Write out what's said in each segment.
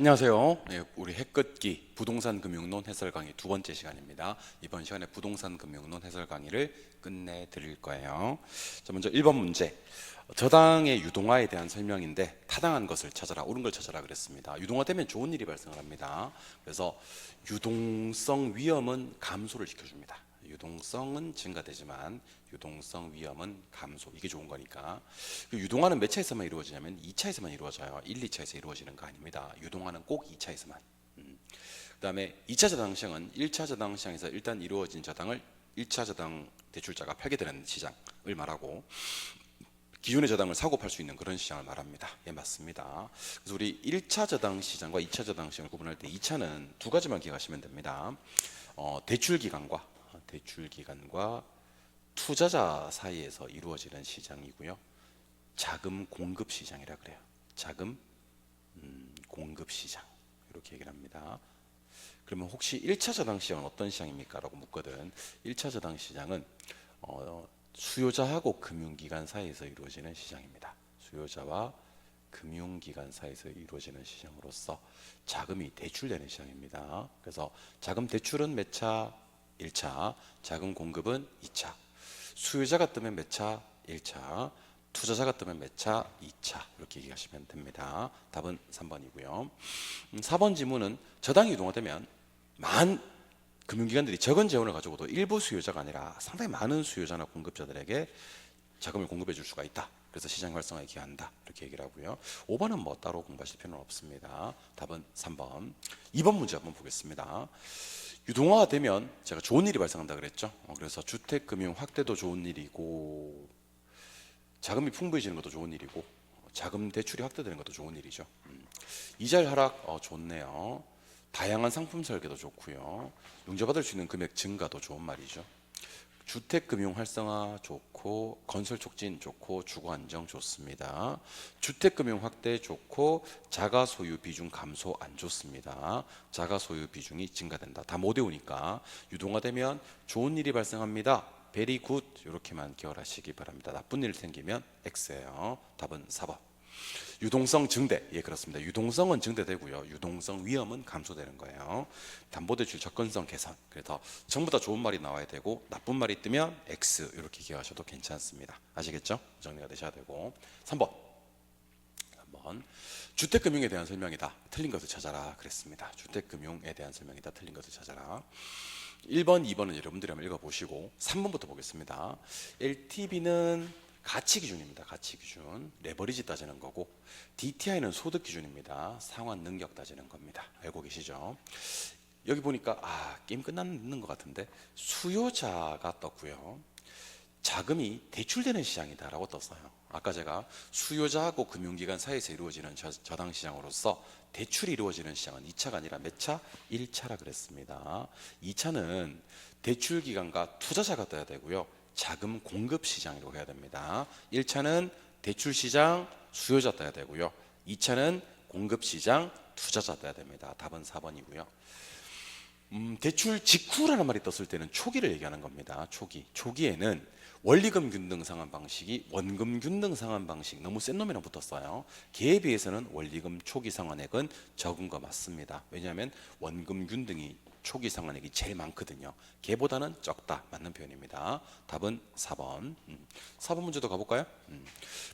안녕하세요. 네, 우리 해끝기 부동산 금융론 해설 강의 두 번째 시간입니다. 이번 시간에 부동산 금융론 해설 강의를 끝내 드릴 거예요. 자, 먼저 1번 문제. 저당의 유동화에 대한 설명인데 타당한 것을 찾아라, 옳은 걸 찾아라 그랬습니다. 유동화되면 좋은 일이 발생을 합니다. 그래서 유동성 위험은 감소를 시켜줍니다. 유동성은 증가되지만 유동성 위험은 감소 이게 좋은 거니까 그 유동화는 몇 차에서만 이루어지냐면 2차에서만 이루어져요 1, 2차에서 이루어지는 거 아닙니다 유동화는 꼭 2차에서만 음. 그 다음에 2차 저당 시장은 1차 저당 시장에서 일단 이루어진 저당을 1차 저당 대출자가 팔게 되는 시장을 말하고 기존의 저당을 사고 팔 수 있는 그런 시장을 말합니다. 예, 맞습니다. 그래서 우리 1차 저당 시장과 2차 저당 시장을 구분할 때 2차는 두 가지만 기억하시면 됩니다. 어, 대출 기간과 대출 기간과 투자자 사이에서 이루어지는 시장이고요. 자금 공급 시장이라 그래요. 자금 음, 공급 시장 이렇게 얘기를 합니다. 그러면 혹시 1차 저당 시장은 어떤 시장입니까? 라고 묻거든. 1차 저당 시장은 어, 수요자하고 금융기관 사이에서 이루어지는 시장입니다. 수요자와 금융기관 사이에서 이루어지는 시장으로서 자금이 대출되는 시장입니다. 그래서 자금 대출은 몇 차? 1차, 자금 공급은 2차, 수요자가 뜨면 몇 차? 1차, 투자자가 뜨면 몇 차? 2차 이렇게 얘기하시면 됩니다. 답은 3번이고요. 4번 지문은 저당이 유동화되면 만 금융기관들이 적은 재원을 가지고도 일부 수요자가 아니라 상당히 많은 수요자나 공급자들에게 자금을 공급해 줄 수가 있다. 그래서 시장 활성화에 기여한다. 이렇게 얘기를 하고요. 5번은 뭐 따로 공부하실 필요는 없습니다. 답은 3번. 2번 문제 한번 보겠습니다. 유동화가 되면 제가 좋은 일이 발생한다 그랬죠. 어, 그래서 주택 금융 확대도 좋은 일이고 자금이 풍부해지는 것도 좋은 일이고 자금 대출이 확대되는 것도 좋은 일이죠. 음. 이자율 하락 어, 좋네요. 다양한 상품 설계도 좋고요. 용접받을 수 있는 금액 증가도 좋은 말이죠. 주택 금융 활성화 좋고 건설 촉진 좋고 주거 안정 좋습니다. 주택 금융 확대 좋고 자가 소유 비중 감소 안 좋습니다. 자가 소유 비중이 증가된다. 다 못 외우니까 유동화되면 좋은 일이 발생합니다. 베리 굿 이렇게만 기억하시기 바랍니다. 나쁜 일 생기면 X예요. 답은 4번. 유동성 증대. 예 그렇습니다. 유동성은 증대되고요. 유동성 위험은 감소되는 거예요. 담보대출 접근성 개선. 그래서 전부 다 좋은 말이 나와야 되고 나쁜 말이 뜨면 X 이렇게 기억하셔도 괜찮습니다. 아시겠죠? 정리가 되셔야 되고. 3번. 한번. 주택금융에 대한 설명이다. 틀린 것을 찾아라 그랬습니다. 주택금융에 대한 설명이다. 틀린 것을 찾아라. 1번 2번은 여러분들이 한번 읽어보시고 3번부터 보겠습니다. LTV는 가치 기준입니다. 가치 기준. 레버리지 따지는 거고 DTI는 소득 기준입니다. 상환 능력 따지는 겁니다. 알고 계시죠? 여기 보니까 아, 게임 끝났는 것 같은데 수요자가 떴고요. 자금이 대출되는 시장이다라고 떴어요. 아까 제가 수요자하고 금융기관 사이에서 이루어지는 저, 저당 시장으로서 대출이 이루어지는 시장은 2차가 아니라 몇 차? 1차라 그랬습니다. 2차는 대출 기관과 투자자가 떠야 되고요. 자금 공급 시장이라고 해야 됩니다. 1차는 대출 시장 수요자 떠야 되고요. 2차는 공급 시장 투자자 떠야 됩니다. 답은 4번이고요. 음, 대출 직후라는 말이 떴을 때는 초기를 얘기하는 겁니다. 초기. 초기에는 원리금 균등 상환 방식이 원금 균등 상환 방식 너무 센 놈이랑 붙었어요. 개에 비해서는 원리금 초기 상환액은 적은 거 맞습니다. 왜냐하면 원금 균등이 초기 상환액이 제일 많거든요. 개보다는 적다 맞는 표현입니다. 답은 4번. 음. 4번 문제도 가볼까요? 음.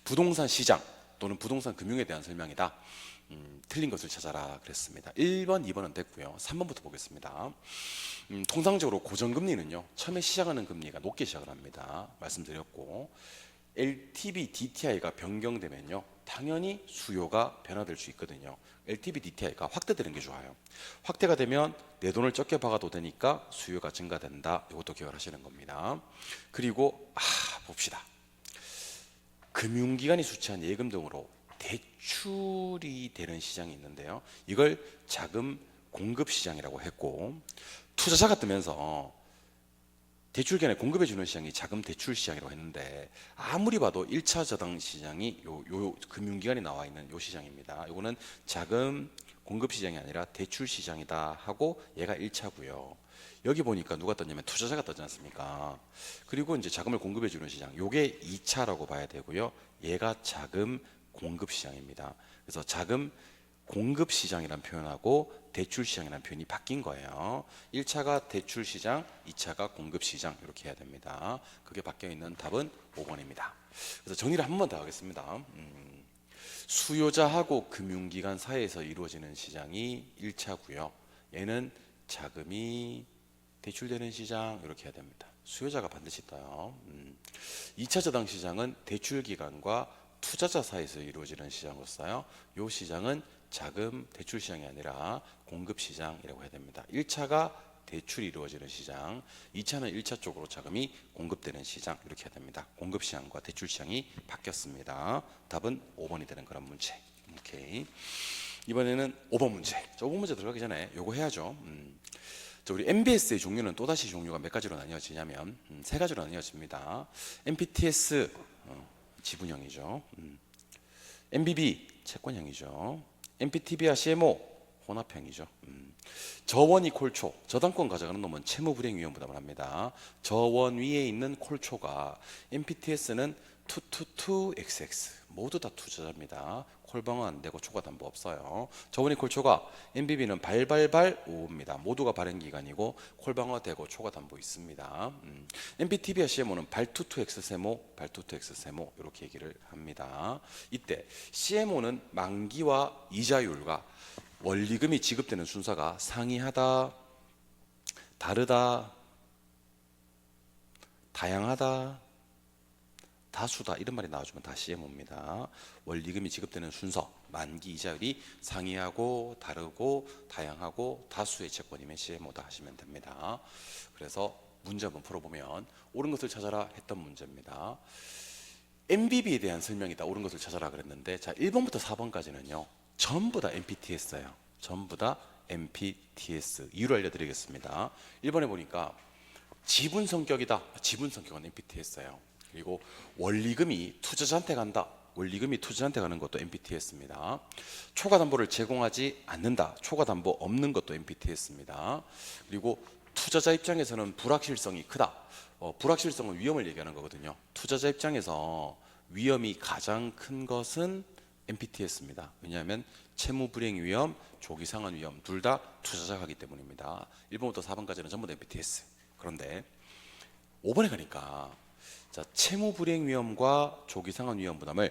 부동산 시장 또는 부동산 금융에 대한 설명이다. 음, 틀린 것을 찾아라 그랬습니다. 1번, 2번은 됐고요. 3번부터 보겠습니다. 음, 통상적으로 고정금리는요. 처음에 시작하는 금리가 높게 시작을 합니다. 말씀드렸고 LTV, DTI가 변경되면요. 당연히 수요가 변화될 수 있거든요. LTV, DTI가 확대되는 게 좋아요. 확대가 되면 내 돈을 적게 박아도 되니까 수요가 증가된다. 이것도 기억하시는 겁니다. 그리고 아, 봅시다. 금융기관이 수취한 예금 등으로 대출이 되는 시장이 있는데요. 이걸 자금 공급 시장이라고 했고 투자자가 뜨면서 대출 기관에 공급해 주는 시장이 자금 대출 시장이라고 했는데 아무리 봐도 1차 저당 시장이 요, 요 금융기관이 나와 있는 요 시장입니다. 요거는 자금 공급 시장이 아니라 대출 시장이다 하고 얘가 1차고요. 여기 보니까 누가 떴냐면 투자자가 떴지 않습니까? 그리고 이제 자금을 공급해 주는 시장. 요게 2차라고 봐야 되고요. 얘가 자금 공급 시장입니다. 그래서 자금 공급 시장이라는 표현하고 대출 시장이라는 표현이 바뀐 거예요. 1차가 대출 시장, 2차가 공급 시장 이렇게 해야 됩니다. 그게 바뀌어 있는 답은 5번입니다. 그래서 정리를 한 번 더 하겠습니다. 음, 수요자하고 금융기관 사이에서 이루어지는 시장이 1차고요. 얘는 자금이 대출되는 시장 이렇게 해야 됩니다. 수요자가 반드시 떠요. 음. 2차 저당 시장은 대출 기관과 투자자 사이에서 이루어지는 시장으로서요. 이 시장은 자금 대출 시장이 아니라 공급 시장이라고 해야 됩니다. 1차가 대출이 이루어지는 시장, 2차는 1차 쪽으로 자금이 공급되는 시장 이렇게 해야 됩니다. 공급 시장과 대출 시장이 바뀌었습니다. 답은 5번이 되는 그런 문제. 오케이. 이번에는 5번 문제. 자, 5번 문제 들어가기 전에 요거 해야죠. 음. 자, 우리 MBS의 종류는 또다시 종류가 몇 가지로 나뉘어지냐면 음, 세 가지로 나뉘어집니다. MPTS 어, 지분형이죠. 음. MBB 채권형이죠. MPTB와 CMO 혼합형이죠. 음. 저원이 콜초, 저당권 가져가는 놈은 채무불이행 위험 부담을 합니다. 저원 위에 있는 콜초가 MPTS는 222XX 모두 다 투자자입니다. 콜방은 안 되고 초과 담보 없어요. 저원이 콜초가 MBB는 발발발 오입니다. 모두가 발행 기간이고 콜방어 되고 초과 담보 있습니다. 음. MPTB와 CMO는 발투투X 세모, 발투투X 세모 이렇게 얘기를 합니다. 이때 CMO는 만기와 이자율과 원리금이 지급되는 순서가 상이하다, 다르다, 다양하다, 다수다 이런 말이 나와주면 다 CMO입니다. 원리금이 지급되는 순서, 만기 이자율이 상이하고 다르고 다양하고 다수의 채권이면 CMO다 하시면 됩니다. 그래서 문제 한번 풀어보면 옳은 것을 찾아라 했던 문제입니다. MBB에 대한 설명이다. 옳은 것을 찾아라 그랬는데 자 1번부터 4번까지는요. 전부 다 MPTS예요. 전부 다 MPTS. 이유를 알려드리겠습니다. 1번에 보니까 지분 성격이다. 지분 성격은 MPTS예요. 그리고 원리금이 투자자한테 간다. 원리금이 투자자한테 가는 것도 MPTS입니다. 초과 담보를 제공하지 않는다. 초과 담보 없는 것도 MPTS입니다. 그리고 투자자 입장에서는 불확실성이 크다. 어, 불확실성은 위험을 얘기하는 거거든요. 투자자 입장에서 위험이 가장 큰 것은 MPTS입니다. 왜냐하면 채무 불이행 위험, 조기 상환 위험 둘 다 투자자가 하기 때문입니다. 1번부터 4번까지는 전부 다 MPTS. 그런데 5번에 가니까 자, 채무 불이행 위험과 조기 상환 위험 부담을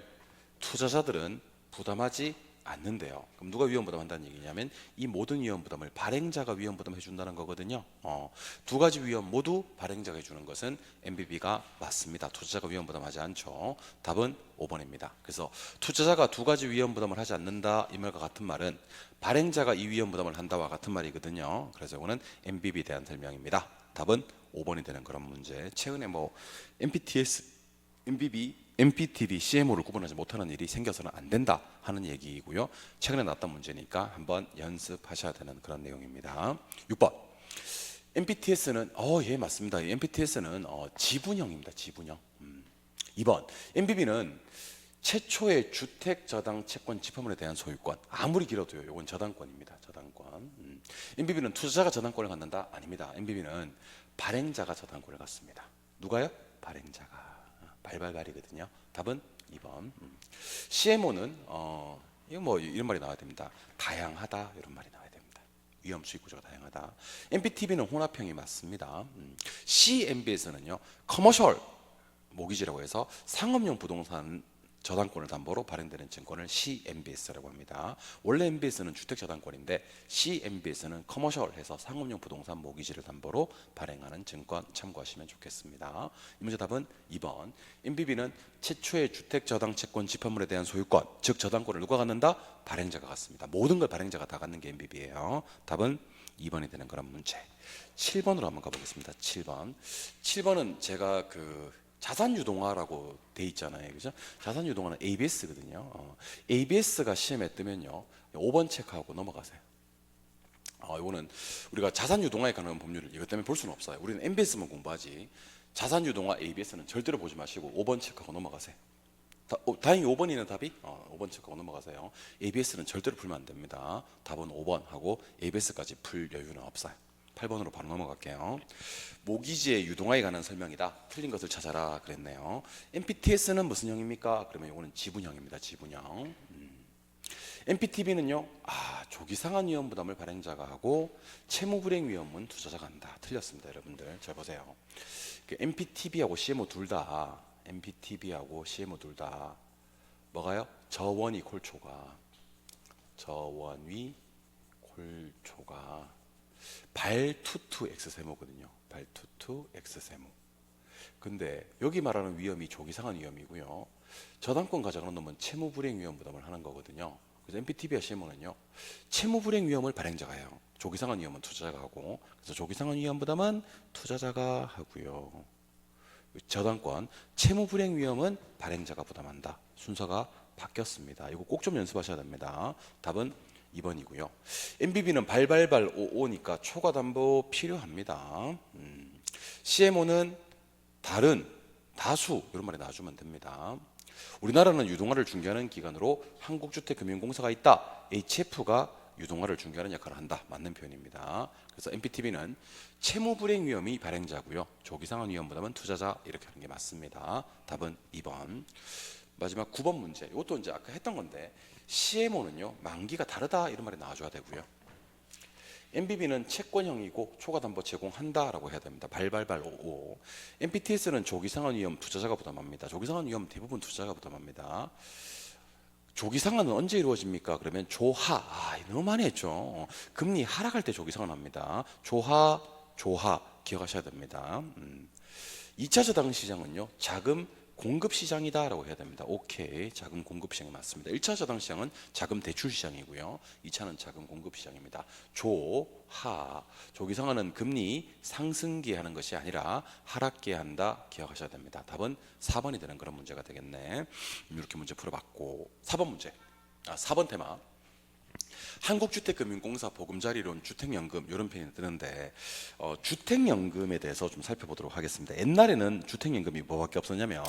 투자자들은 부담하지 않는데요. 그럼 누가 위험 부담한다는 얘기냐면 이 모든 위험 부담을 발행자가 위험 부담해 준다는 거거든요. 어, 두 가지 위험 모두 발행자가 해주는 것은 MBB가 맞습니다. 투자자가 위험 부담하지 않죠. 답은 5번입니다. 그래서 투자자가 두 가지 위험 부담을 하지 않는다 이 말과 같은 말은 발행자가 이 위험 부담을 한다와 같은 말이거든요. 그래서 이거는 MBB에 대한 설명입니다. 답은 5번이 되는 그런 문제. 최근에 뭐 MPTS, MBB, MPTB, CMO를 구분하지 못하는 일이 생겨서는 안 된다 하는 얘기이고요. 최근에 나왔던 문제니까 한번 연습하셔야 되는 그런 내용입니다. 6번. MPTS는 어, 예, 맞습니다. MPTS는 어, 지분형입니다. 지분형. 음. 2번. MBB는 최초의 주택 저당 채권 집합물에 대한 소유권 아무리 길어도요. 이건 저당권입니다. 저당권. 음. MBB는 투자자가 저당권을 갖는다? 아닙니다. MBB는 발행자가 저당권을 갖습니다. 누가요? 발행자가 발발발이거든요. 답은 2번. 음. CMO는 어, 이거 뭐 이런 말이 나와야 됩니다. 다양하다 이런 말이 나와야 됩니다. 위험 수익 구조가 다양하다. MPTB는 혼합형이 맞습니다. 음. CMB에서는요 커머셜 모기지라고 해서 상업용 부동산 저당권을 담보로 발행되는 증권을 CMBS라고 합니다. 원래 MBS는 주택 저당권인데 CMBS는 커머셜 해서 상업용 부동산 모기지를 담보로 발행하는 증권 참고하시면 좋겠습니다. 이 문제 답은 2번. MBB는 최초의 주택 저당 채권 집합물에 대한 소유권, 즉 저당권을 누가 갖는다? 발행자가 갖습니다. 모든 걸 발행자가 다 갖는 게 MBB예요. 답은 2번이 되는 그런 문제. 7번으로 한번 가보겠습니다. 7번. 7번은 제가 그 자산 유동화라고 돼 있잖아요. 그죠? 자산 유동화는 ABS거든요. 어, ABS가 시험에 뜨면요. 5번 체크하고 넘어가세요. 어, 이거는 우리가 자산 유동화에 관한 법률을 이것 때문에 볼 수는 없어요. 우리는 MBS만 공부하지. 자산 유동화 ABS는 절대로 보지 마시고 5번 체크하고 넘어가세요. 다, 어, 다행히 5번이는 답이 어, 5번 체크하고 넘어가세요. ABS는 절대로 풀면 안 됩니다. 답은 5번 하고 ABS까지 풀 여유는 없어요. 8번으로 바로 넘어갈게요. 모기지의 유동화에 관한 설명이다. 틀린 것을 찾아라 그랬네요. MPTS는 무슨 형입니까? 그러면 이거는 지분형입니다. 지분형. 음. MPTB는요, 아, 조기상한 위험 부담을 발행자가 하고 채무 불이행 위험은 투자자가 한다. 틀렸습니다, 여러분들. 잘 보세요. 그 MPTB하고 CMO 둘 다, MPTB하고 CMO 둘 다 뭐가요? 저원위 콜초가 저원위 콜초가 발투투 X 세모거든요. 발투투 X 세모. 근데 여기 말하는 위험이 조기상한 위험이고요. 저당권 가져가는 놈은 채무 불이행 위험 부담을 하는 거거든요. 그래서 MPTB와 CMO는요. 채무 불이행 위험을 발행자가 해요. 조기상한 위험은 투자자가 하고 그래서 조기상한 위험 부담은 투자자가 하고요. 저당권 채무 불이행 위험은 발행자가 부담한다. 순서가 바뀌었습니다. 이거 꼭 좀 연습하셔야 됩니다. 답은 2번이고요. MBB는 발발발 55니까 초과 담보 필요합니다. 음, CMO는 다른 다수 이런 말이 나와주면 됩니다. 우리나라는 유동화를 중개하는 기관으로 한국주택금융공사가 있다. HF가 유동화를 중개하는 역할을 한다. 맞는 표현입니다. 그래서 MPTB는 채무 불이행 위험이 발행자고요. 조기상한 위험 부담은 투자자 이렇게 하는 게 맞습니다. 답은 2번. 마지막 9번 문제. 이것도 이제 아까 했던 건데 CMO는요 만기가 다르다 이런 말이 나와줘야 되고요. MBB는 채권형이고 초과 담보 제공한다라고 해야 됩니다. 발발발 55. MPTS는 조기상한 위험 투자자가 부담합니다. 조기상한 위험 대부분 투자자가 부담합니다. 조기상한은 언제 이루어집니까? 그러면 조하. 아, 너무 많이 했죠. 금리 하락할 때 조기상한 합니다. 조하, 조하 기억하셔야 됩니다. 음. 2차 저당 시장은요. 자금 공급 시장이다라고 해야 됩니다. 오케이. 자금 공급 시장이 맞습니다. 1차 저당 시장은 자금 대출 시장이고요. 2차는 자금 공급 시장입니다. 조, 하. 조기상한은 금리 상승기에 하는 것이 아니라 하락기에 한다. 기억하셔야 됩니다. 답은 4번이 되는 그런 문제가 되겠네. 이렇게 문제 풀어봤고 4번 문제. 아, 4번 테마. 한국주택금융공사 보금자리론 주택연금 이런 표현이 뜨는데 어, 주택연금에 대해서 좀 살펴보도록 하겠습니다. 옛날에는 주택연금이 뭐밖에 없었냐면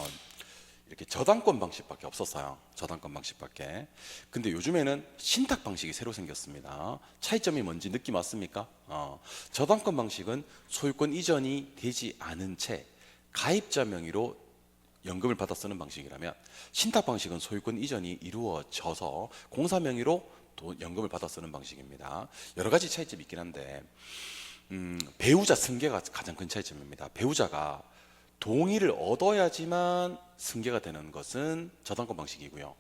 이렇게 저당권 방식밖에 없었어요. 저당권 방식밖에. 근데 요즘에는 신탁 방식이 새로 생겼습니다. 차이점이 뭔지 느낌 왔습니까? 어, 저당권 방식은 소유권 이전이 되지 않은 채 가입자 명의로 연금을 받아 쓰는 방식이라면 신탁 방식은 소유권 이전이 이루어져서 공사 명의로 돈 연금을 받아 쓰는 방식입니다. 여러 가지 차이점이 있긴 한데 음, 배우자 승계가 가장 큰 차이점입니다. 배우자가 동의를 얻어야지만 승계가 되는 것은 저당권 방식이고요.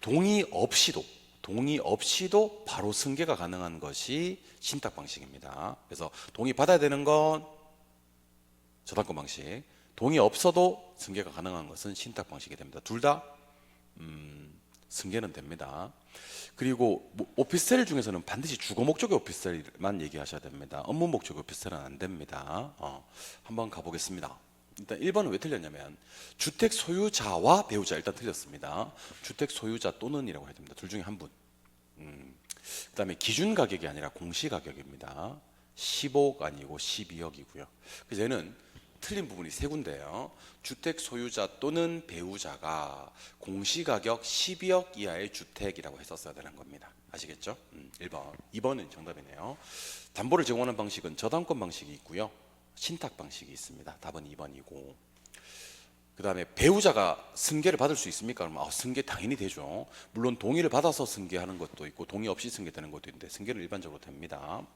동의 없이도 동의 없이도 바로 승계가 가능한 것이 신탁 방식입니다. 그래서 동의 받아야 되는 건 저당권 방식, 동의 없어도 승계가 가능한 것은 신탁 방식이 됩니다. 둘다 음, 승계는 됩니다. 그리고 뭐 오피스텔 중에서는 반드시 주거 목적의 오피스텔만 얘기하셔야 됩니다. 업무 목적의 오피스텔은 안 됩니다. 어, 한번 가보겠습니다. 일단 1번은 왜 틀렸냐면 주택 소유자와 배우자 일단 틀렸습니다. 주택 소유자 또는이라고 해야 됩니다. 둘 중에 한 분. 음, 그다음에 기준 가격이 아니라 공시 가격입니다. 10억 아니고 12억이고요. 그래서 얘는 틀린 부분이 세 군데예요. 주택 소유자 또는 배우자가 공시 가격 12억 이하의 주택이라고 했었어야 되는 겁니다. 아시겠죠? 음, 1번. 2번은 정답이네요. 담보를 제공하는 방식은 저당권 방식이 있고요. 신탁 방식이 있습니다. 답은 2번이고. 그 다음에 배우자가 승계를 받을 수 있습니까? 그러면 아, 승계 당연히 되죠. 물론 동의를 받아서 승계하는 것도 있고 동의 없이 승계되는 것도 있는데 승계는 일반적으로 됩니다.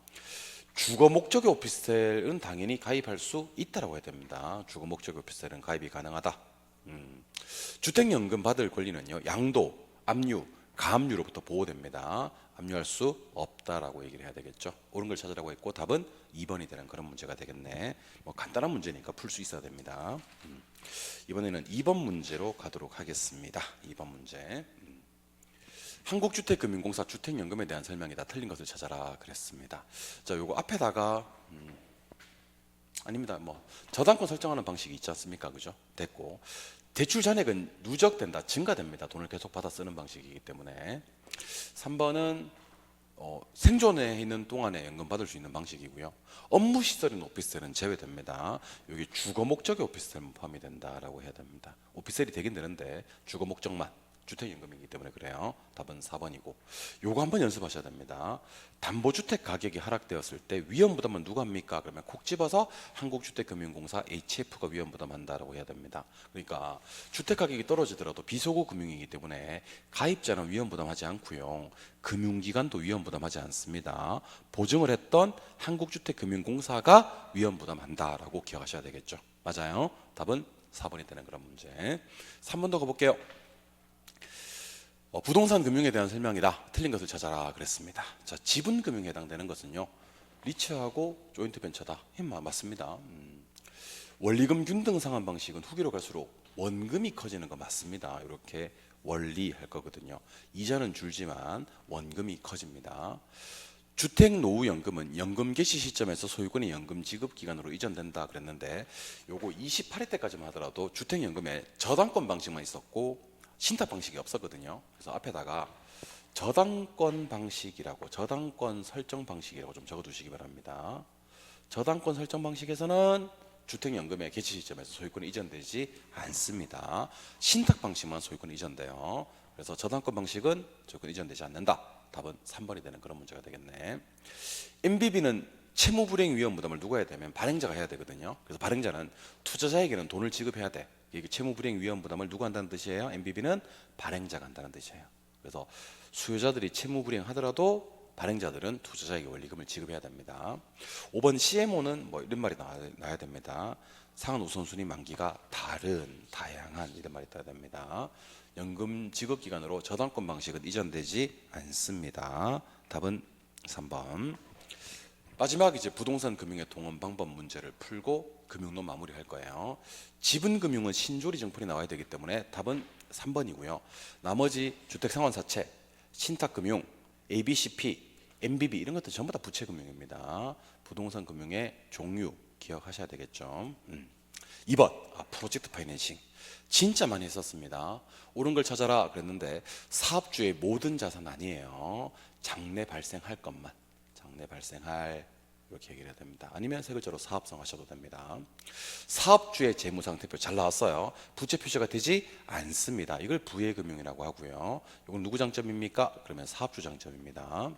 주거 목적의 오피스텔은 당연히 가입할 수 있다라고 해야 됩니다. 주거 목적의 오피스텔은 가입이 가능하다. 음. 주택연금 받을 권리는요. 양도, 압류, 가압류로부터 보호됩니다. 압류할 수 없다라고 얘기를 해야 되겠죠. 옳은 걸 찾으라고 했고 답은 2번이 되는 그런 문제가 되겠네. 뭐 간단한 문제니까 풀 수 있어야 됩니다. 음. 이번에는 2번 문제로 가도록 하겠습니다. 2번 문제. 음. 한국주택금융공사 주택연금에 대한 설명이 다. 틀린 것을 찾아라 그랬습니다. 자, 요거 앞에다가 음, 아닙니다. 뭐 저당권 설정하는 방식이 있지 않습니까? 그죠? 됐고 대출 잔액은 누적된다, 증가됩니다. 돈을 계속 받아 쓰는 방식이기 때문에 3번은 어, 생존해 있는 동안에 연금 받을 수 있는 방식이고요. 업무 시설인 오피스텔은 제외됩니다. 여기 주거 목적의 오피스텔만 포함이 된다라고 해야 됩니다. 오피스텔이 되긴 되는데 주거 목적만 주택 연금이기 때문에 그래요. 답은 4번이고. 요거 한번 연습하셔야 됩니다. 담보주택 가격이 하락되었을 때 위험 부담은 누가 합니까? 그러면 콕 집어서 한국주택금융공사 HF가 위험 부담한다라고 해야 됩니다. 그러니까 주택 가격이 떨어지더라도 비소고 금융이기 때문에 가입자는 위험 부담하지 않고요. 금융기관도 위험 부담하지 않습니다. 보증을 했던 한국주택금융공사가 위험 부담한다라고 기억하셔야 되겠죠. 맞아요. 답은 4번이 되는 그런 문제. 3번 더 가볼게요. 어, 부동산 금융에 대한 설명이다. 틀린 것을 찾아라 그랬습니다. 자, 지분 금융에 해당되는 것은요. 리츠하고 조인트 벤처다. 맞습니다. 음, 원리금 균등 상환 방식은 후기로 갈수록 원금이 커지는 거 맞습니다. 이렇게 원리 할 거거든요. 이자는 줄지만 원금이 커집니다. 주택 노후 연금은 연금 개시 시점에서 소유권이 연금 지급 기간으로 이전된다 그랬는데 요거 28회 때까지만 하더라도 주택 연금에 저당권 방식만 있었고 신탁 방식이 없었거든요. 그래서 앞에다가 저당권 방식이라고 저당권 설정 방식이라고 좀 적어 두시기 바랍니다. 저당권 설정 방식에서는 주택연금의 개시 시점에서 소유권이 이전되지 않습니다. 신탁 방식만 소유권이 이전돼요. 그래서 저당권 방식은 소유권이 이전되지 않는다. 답은 3번이 되는 그런 문제가 되겠네. MBB는 채무 불이행 위험 부담을 누가 해야 되면 발행자가 해야 되거든요. 그래서 발행자는 투자자에게는 돈을 지급해야 돼. 이게 채무 불이행 위험 부담을 누가 한다는 뜻이에요? MBB는 발행자가 한다는 뜻이에요. 그래서 수요자들이 채무 불이행 하더라도 발행자들은 투자자에게 원리금을 지급해야 됩니다. 5번 CMO는 뭐 이런 말이 나와야, 됩니다. 상한 우선순위 만기가 다른, 다양한 이런 말이 떠야 됩니다. 연금 지급 기간으로 저당권 방식은 이전되지 않습니다. 답은 3번. 마지막 이제 부동산 금융의 동원 방법 문제를 풀고 금융론 마무리할 거예요. 지분 금융은 신조리 정품이 나와야 되기 때문에 답은 3번이고요. 나머지 주택 상환 사채, 신탁 금융, ABCP, MBB 이런 것들 전부 다 부채 금융입니다. 부동산 금융의 종류 기억하셔야 되겠죠. 음. 2번 아, 프로젝트 파이낸싱 진짜 많이 했었습니다. 옳은 걸 찾아라 그랬는데 사업주의 모든 자산 아니에요. 장래 발생할 것만 장래 발생할 이렇게 얘기를 해야 됩니다. 아니면 세 글자로 사업성 하셔도 됩니다. 사업주의 재무상태표 잘 나왔어요. 부채 표시가 되지 않습니다. 이걸 부의금융이라고 하고요. 이건 누구 장점입니까? 그러면 사업주 장점입니다.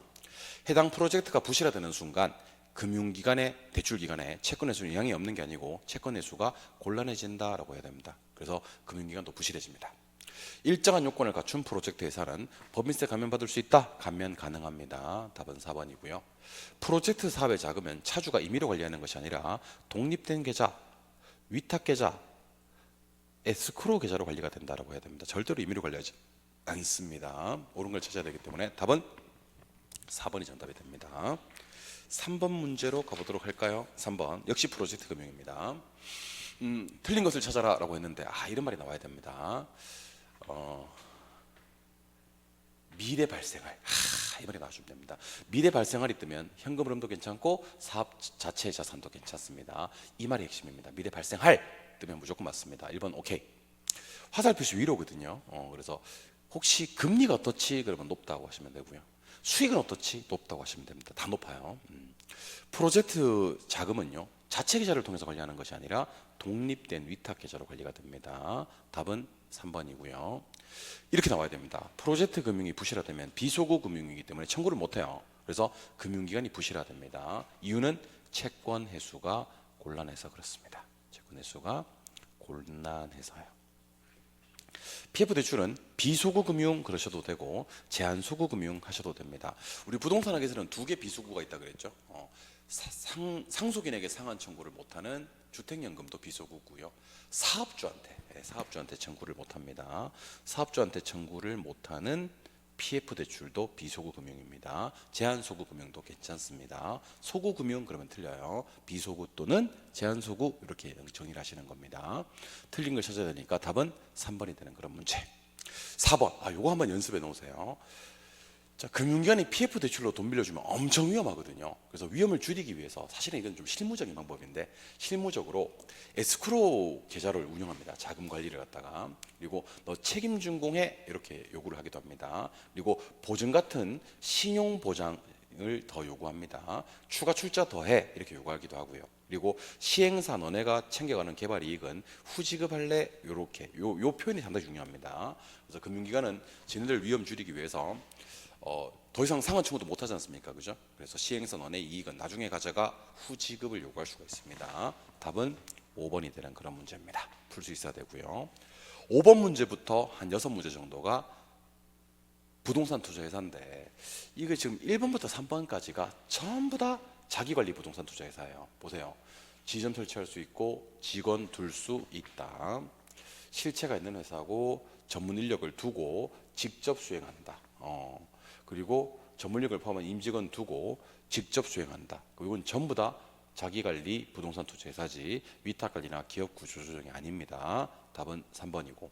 해당 프로젝트가 부실화되는 순간 금융기관의 대출기관에 채권 회수 영향이 없는 게 아니고 채권 회수가 곤란해진다라고 해야 됩니다. 그래서 금융기관도 부실해집니다. 일정한 요건을 갖춘 프로젝트 회사는 법인세 감면받을 수 있다. 감면 가능합니다. 답은 4번이고요. 프로젝트 사업의 자금은 차주가 임의로 관리하는 것이 아니라 독립된 계좌, 위탁 계좌, 에스크로 계좌로 관리가 된다라고 해야 됩니다. 절대로 임의로 관리하지 않습니다. 옳은 걸 찾아야 되기 때문에 답은 4번이 정답이 됩니다. 3번 문제로 가보도록 할까요? 3번 역시 프로젝트 금융입니다. 음, 틀린 것을 찾아라라고 했는데 아 이런 말이 나와야 됩니다. 어, 미래 발생할 하, 이 말이 나와주면 됩니다. 미래 발생할이 뜨면 현금 흐름도 괜찮고 사업 자체 자산도 괜찮습니다. 이 말이 핵심입니다. 미래 발생할 뜨면 무조건 맞습니다. 1번 오케이. 화살 표시 위로거든요. 어, 그래서 혹시 금리가 어떻지? 그러면 높다고 하시면 되고요. 수익은 어떻지? 높다고 하시면 됩니다. 다 높아요. 음. 프로젝트 자금은요. 자체 계좌를 통해서 관리하는 것이 아니라 독립된 위탁 계좌로 관리가 됩니다. 답은 3번이고요. 이렇게 나와야 됩니다. 프로젝트 금융이 부실화되면 비소고 금융이기 때문에 청구를 못 해요. 그래서 금융기관이 부실화됩니다. 이유는 채권 회수가 곤란해서 그렇습니다. 채권 회수가 곤란해서요. PF 대출은 비소구 금융 그러셔도 되고 제한 소구 금융 하셔도 됩니다. 우리 부동산 학에서는 두 개 비소구가 있다 그랬죠. 어, 사- 상, 상속인에게 상환 청구를 못하는 주택연금도 비소구고요. 사업주한테 예, 사업주한테 청구를 못합니다. 사업주한테 청구를 못하는 PF 대출도 비소구 금융입니다. 제한 소구 금융도 괜찮습니다. 소구 금융 그러면 틀려요. 비소구 또는 제한 소구 이렇게 정의를 하시는 겁니다. 틀린 걸 찾아야 되니까 답은 3번이 되는 그런 문제. 4번. 아, 요거 한번 연습해 놓으세요. 자, 금융기관이 PF 대출로 돈 빌려주면 엄청 위험하거든요. 그래서 위험을 줄이기 위해서 사실은 이건 좀 실무적인 방법인데 실무적으로 에스크로 계좌를 운영합니다. 자금 관리를 갖다가 그리고 너 책임 준공해 이렇게 요구를 하기도 합니다. 그리고 보증 같은 신용 보장 을 더 요구합니다. 추가 출자 더해 이렇게 요구하기도 하고요. 그리고 그리고 시행사 너네가 챙겨가는 개발 이익은 후지급할래 요렇게 요, 요 표현이 상당히 중요합니다. 그래서 금융기관은 지네들 위험 줄이기 위해서 어, 더 이상 상환 청구도 못 하지 않습니까? 그죠? 그래서 너네 이익은 나중에 가져가 후지급을 요구할 수가 있습니다. 답은 5번이 되는 그런 문제입니다. 풀 수 있어야 되고요. 5번 문제부터 한 6문제 정도가 부동산 투자 회사인데 이게 지금 1번부터 3번까지가 전부 다 자기관리 부동산 투자 회사예요. 보세요. 지점 설치할 수 있고 직원 둘 수 있다. 실체가 있는 회사고 전문 인력을 두고 직접 수행한다. 어. 그리고 전문 인력을 포함한 임직원 두고 직접 수행한다. 이건 전부 다 자기관리 부동산 투자 회사지 위탁관리나 기업 구조 조정이 아닙니다. 답은 3번이고.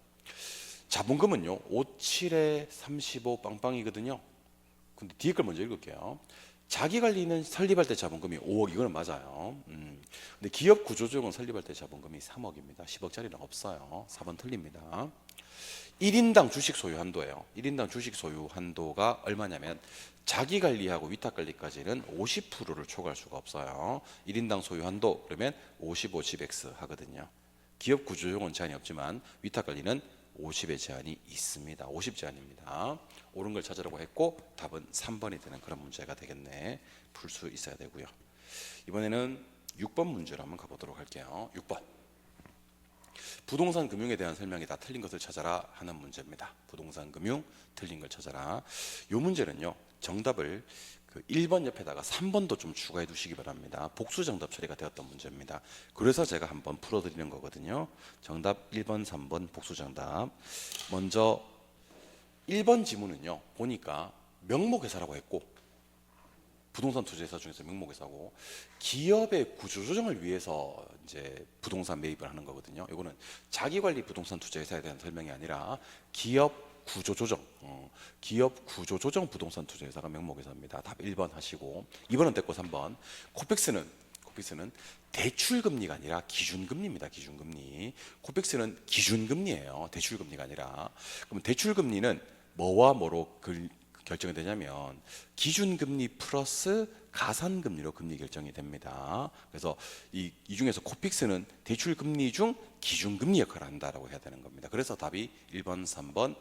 자본금은요 57에 35 빵빵이거든요. 근데 뒤에 걸 먼저 읽을게요. 자기 관리는 설립할 때 자본금이 5억 이거는 맞아요. 음. 근데 기업 구조조정은 설립할 때 자본금이 3억입니다. 10억짜리는 없어요. 4번 틀립니다. 1인당 주식 소유 한도예요. 1인당 주식 소유 한도가 얼마냐면 자기 관리하고 위탁 관리까지는 50%를 초과할 수가 없어요. 1인당 소유 한도 그러면 55, 10x 하거든요. 기업 구조조정은 제한이 없지만 위탁 관리는 50의 제한이 있습니다. 50 제한입니다. 옳은 걸 찾으라고 했고 답은 3번이 되는 그런 문제가 되겠네. 풀 수 있어야 되고요. 이번에는 6번 문제로 한번 가보도록 할게요. 6번. 부동산 금융에 대한 설명이 다 틀린 것을 찾아라 하는 문제입니다. 부동산 금융 틀린 걸 찾아라. 이 문제는요. 정답을 그 1번 옆에다가 3번도 좀 추가해 두시기 바랍니다. 복수 정답 처리가 되었던 문제입니다. 그래서 제가 한번 풀어 드리는 거거든요. 정답 1번, 3번 복수 정답. 먼저 1번 지문은요. 보니까 명목회사라고 했고 부동산 투자회사 중에서 명목회사고 기업의 구조조정을 위해서 이제 부동산 매입을 하는 거거든요. 이거는 자기관리 부동산 투자회사에 대한 설명이 아니라 기업 구조조정, 어, 기업 구조조정 부동산 투자회사가 명목회사입니다. 답 1번 하시고 2번은 됐고 3번 코픽스는 코픽스는 대출금리가 아니라 기준금리입니다. 기준금리. 코픽스는 기준금리예요. 대출금리가 아니라. 그럼 대출금리는 뭐와 뭐로 글- 결정이 되냐면 기준금리 플러스 가산금리로 금리 결정이 됩니다. 그래서 이, 이 중에서 코픽스는 대출금리 중 기준금리 역할을 한다라고 해야 되는 겁니다. 그래서 답이 1번, 3번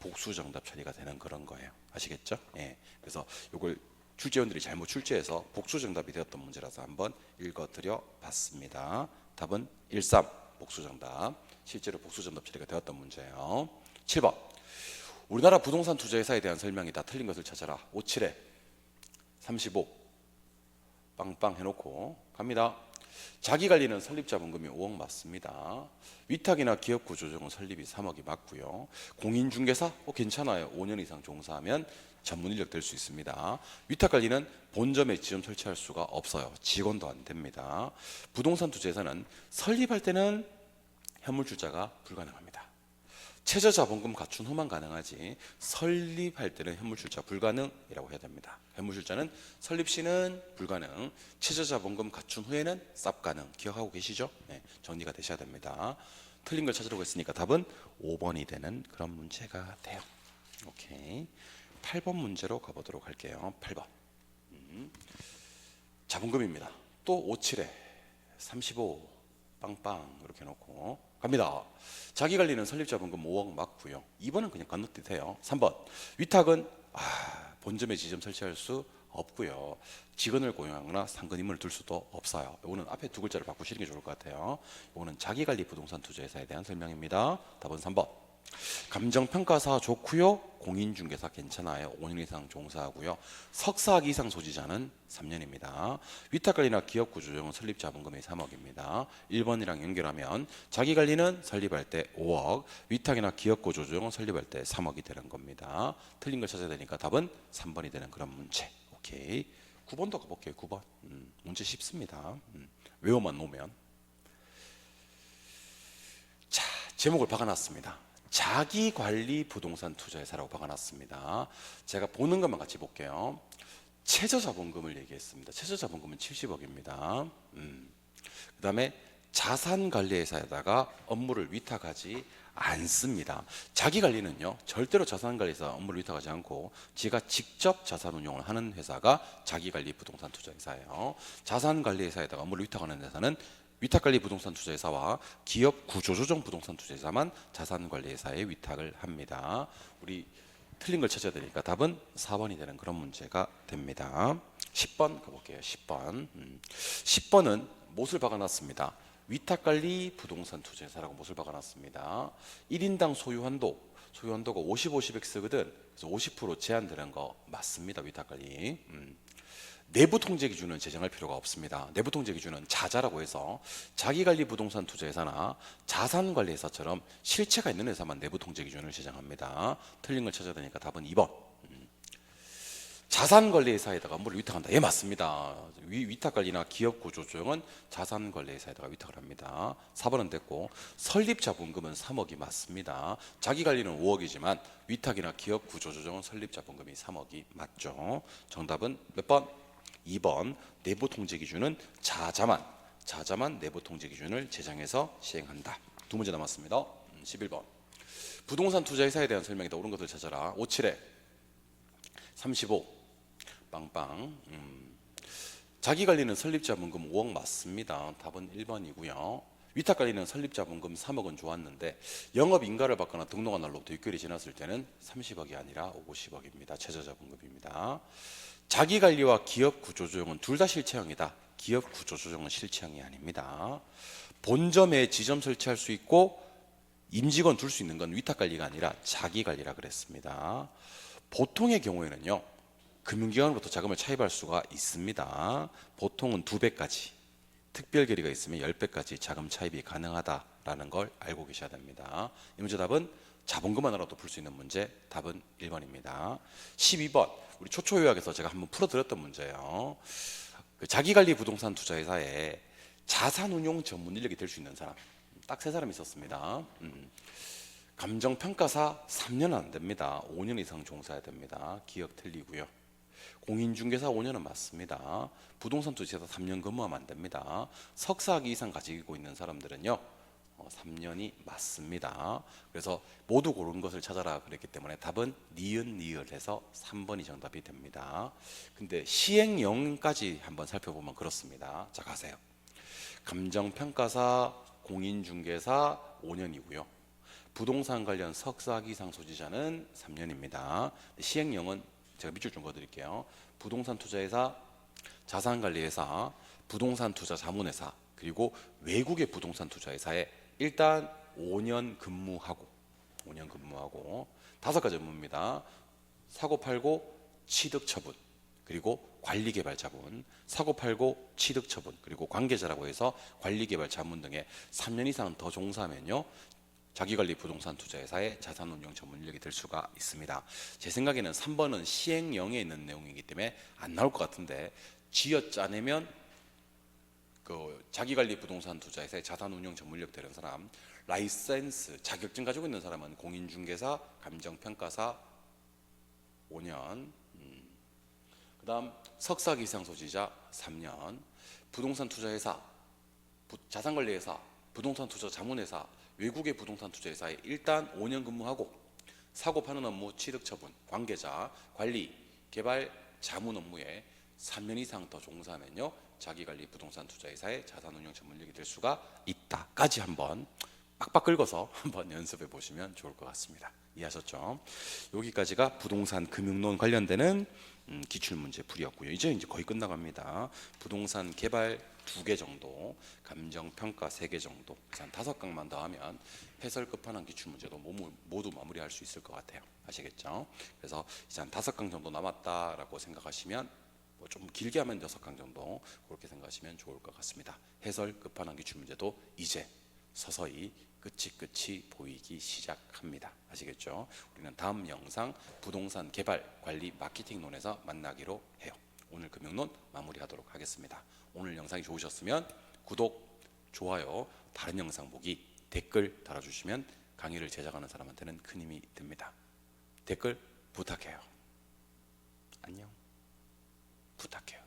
복수 정답 처리가 되는 그런 거예요. 아시겠죠? 예. 그래서 이걸 출제원들이 잘못 출제해서 복수 정답이 되었던 문제라서 한번 읽어드려 봤습니다. 답은 1, 3 복수 정답. 실제로 복수 정답 처리가 되었던 문제예요. 7번. 우리나라 부동산 투자회사에 대한 설명이 다 틀린 것을 찾아라. 57에 35 빵빵 해놓고 갑니다. 자기 관리는 설립 자 본금이 5억 맞습니다. 위탁이나 기업 구조조정은 설립이 3억이 맞고요. 공인중개사 어, 괜찮아요. 5년 이상 종사하면 전문 인력 될 수 있습니다. 위탁 관리는 본점에 지점 설치할 수가 없어요. 직원도 안 됩니다. 부동산 투자회사는 설립할 때는 현물 출자가 불가능합니다. 최저 자본금 갖춘 후만 가능하지 설립할 때는 현물 출자 불가능이라고 해야 됩니다. 현물 출자는 설립 시는 불가능, 최저 자본금 갖춘 후에는 쌉 가능. 기억하고 계시죠? 네, 정리가 되셔야 됩니다. 틀린 걸 찾으려고 했으니까 답은 5번이 되는 그런 문제가 돼요. 오케이. 8번 문제로 가보도록 할게요. 8번. 음. 자본금입니다. 또 57에 35 빵빵 이렇게 해놓고 갑니다. 자기 관리는 설립 자 본금 5억 맞고요. 2번은 그냥 건너뛰세요. 3번 위탁은 아, 본점에 지점 설치할 수 없고요. 직원을 고용하거나 상근 인물을 둘 수도 없어요. 이거는 앞에 두 글자를 바꾸시는 게 좋을 것 같아요. 이거는 자기 관리 부동산 투자회사에 대한 설명입니다. 답은 3번. 감정평가사 좋고요. 공인중개사 괜찮아요. 5년 이상 종사하고요. 석사학위 이상 소지자는 3년입니다. 위탁관리나 기업구조조정은 설립 자본금이 3억입니다. 1번이랑 연결하면 자기관리는 설립할 때 5억, 위탁이나 기업구조조정은 설립할 때 3억이 되는 겁니다. 틀린 걸 찾아야 되니까 답은 3번이 되는 그런 문제. 오케이. 9번도 가볼게요. 9번. 음, 문제 쉽습니다. 음, 외워만 놓으면. 자, 제목을 박아놨습니다. 자기 관리 부동산 투자 회사라고 박아놨습니다. 제가 보는 것만 같이 볼게요. 최저 자본금을 얘기했습니다. 최저 자본금은 70억입니다. 음. 그다음에 자산 관리 회사에다가 업무를 위탁하지 않습니다. 자기 관리는요 절대로 자산 관리사 업무를 위탁하지 않고 지가 직접 자산 운용을 하는 회사가 자기 관리 부동산 투자 회사예요. 자산 관리 회사에다가 업무를 위탁하는 회사는 위탁 관리 부동산 투자 회사와 기업 구조 조정 부동산 투자 회사만 자산 관리 회사에 위탁을 합니다. 우리 틀린 걸 찾아야 되니까 답은 4번이 되는 그런 문제가 됩니다. 10번 가볼게요. 10번. 음. 10번은 못을 박아놨습니다. 위탁관리 부동산 투자회사라고 못을 박아놨습니다. 1인당 소유한도, 소유한도가 50, 50엑 쓰거든. 그래서 50% 제한되는 거 맞습니다. 위탁관리. 음. 내부 통제 기준은 제정할 필요가 없습니다. 내부 통제 기준은 자자라고 해서 자기관리 부동산 투자 회사나 자산관리 회사처럼 실체가 있는 회사만 내부 통제 기준을 제정합니다. 틀린 걸 찾아야 되니까 답은 2번. 자산관리회사에다가 업무를 위탁한다. 예, 맞습니다. 위, 위탁관리나 기업 구조 조정은 자산관리회사에다가 위탁을 합니다. 4번은 됐고 설립자본금은 3억이 맞습니다. 자기관리는 5억이지만 위탁이나 기업 구조 조정은 설립자본금이 3억이 맞죠. 정답은 몇 번? 2번 내부 통제 기준은 자자만 자자만 내부 통제 기준을 제정해서 시행한다. 두 문제 남았습니다. 음, 11번 부동산 투자 회사에 대한 설명이다. 옳은 것을 찾아라. 57에 35 빵빵 음. 자기 관리는 설립자본금 5억 맞습니다. 답은 1번이고요. 위탁 관리는 설립자본금 3억은 좋았는데 영업 인가를 받거나 등록한 날로부터 6개월이 지났을 때는 30억이 아니라 50억입니다. 최저자본금입니다. 자기 관리와 기업 구조 조정은 둘 다 실체형이다. 기업 구조 조정은 실체형이 아닙니다. 본점에 지점 설치할 수 있고 임직원 둘 수 있는 건 위탁 관리가 아니라 자기 관리라 그랬습니다. 보통의 경우에는요. 금융기관으로부터 자금을 차입할 수가 있습니다. 보통은 두 배까지 특별 결의가 있으면 열 배까지 자금 차입이 가능하다라는 걸 알고 계셔야 됩니다. 이 문제 답은 자본금 하나라도 풀 수 있는 문제 답은 1번입니다. 12번 우리 초초 요약에서 제가 한번 풀어드렸던 문제예요. 그 자기관리 부동산 투자회사에 자산운용 전문 인력이 될 수 있는 사람 딱 세 사람 있었습니다. 음. 감정평가사 3년은 안 됩니다. 5년 이상 종사해야 됩니다. 기억 틀리고요. 공인중개사 5년은 맞습니다. 부동산 투자에서 3년 근무하면 안 됩니다. 석사학위 이상 가지고 있는 사람들은요. 어, 3년이 맞습니다. 그래서 모두 고른 것을 찾아라 그랬기 때문에 답은 니은 니을해서 3번이 정답이 됩니다. 근데 시행령까지 한번 살펴보면 그렇습니다. 자 가세요. 감정평가사, 공인중개사 5년이고요. 부동산 관련 석사학위 이상 소지자는 3년입니다. 시행령은 제가 밑줄 좀 그어드릴게요. 부동산 투자회사, 자산관리회사, 부동산 투자 자문회사 그리고 외국의 부동산 투자회사에 일단 5년 근무하고 5년 근무하고 다섯 가지 업무입니다. 사고 팔고 취득 처분 그리고 관리 개발 자문, 사고 팔고 취득 처분 그리고 관계자라고 해서 관리 개발 자문 등에 3년 이상 더 종사하면요 자기관리 부동산 투자회사의 자산운용 전문 인력이 될 수가 있습니다. 제 생각에는 3번은 시행령에 있는 내용이기 때문에 안 나올 것 같은데 쥐어 짜내면 그 자기관리 부동산 투자회사의 자산운용 전문 인력 되는 사람 라이센스 자격증 가지고 있는 사람은 공인중개사, 감정평가사 5년 음. 그다음 석사기 이상 소지자 3년 부동산 투자회사 부- 자산관리회사 부동산 투자 자문회사 외국의 부동산 투자회사에 일단 5년 근무하고 사고 파는 업무 취득 처분 관계자 관리 개발 자문 업무에 3년 이상 더 종사하면요 자기관리 부동산 투자회사의 자산운용 전문력이 될 수가 있다까지 한번 빡빡 긁어서 한번 연습해 보시면 좋을 것 같습니다. 이해하셨죠? 여기까지가 부동산 금융론 관련되는 음, 기출 문제 풀이었고요. 이제 이제 거의 끝나갑니다. 부동산 개발 두 개 정도, 감정 평가 세 개 정도, 한 다섯 강만 더 하면 해설 끝판왕 기출 문제도 모두, 마무리할 수 있을 것 같아요. 아시겠죠? 그래서 이제 한 다섯 강 정도 남았다라고 생각하시면 뭐 좀 길게 하면 여섯 강 정도 그렇게 생각하시면 좋을 것 같습니다. 해설 끝판왕 기출 문제도 이제 서서히 끝이 끝이 보이기 시작합니다. 아시겠죠? 우리는 다음 영상 부동산 개발 관리 마케팅론에서 만나기로 해요. 오늘 금융론 마무리하도록 하겠습니다. 오늘 영상이 좋으셨으면 구독, 좋아요, 다른 영상 보기, 댓글 달아주시면 강의를 제작하는 사람한테는 큰 힘이 됩니다. 댓글 부탁해요. 안녕. 부탁해요.